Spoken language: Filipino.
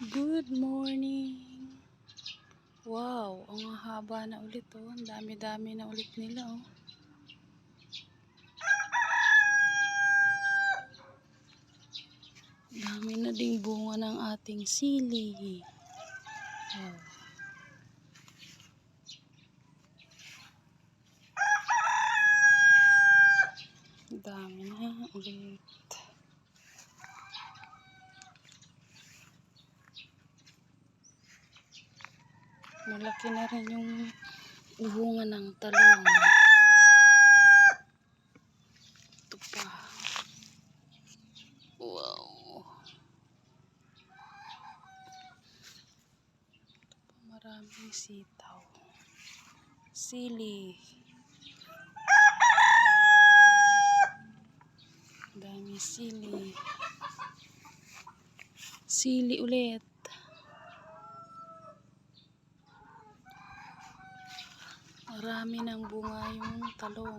Good morning. Wow, ang haba na ulit oh. Ang dami-dami na ulit nila oh. Dami na ding bunga ng ating sili. Oh. Dami na ulit. Malaki na rin yung bunga ng talong. Ito pa. Wow. Maraming sitaw. Sili. Dami sili. Sili ulit. Marami ng bunga yung talong.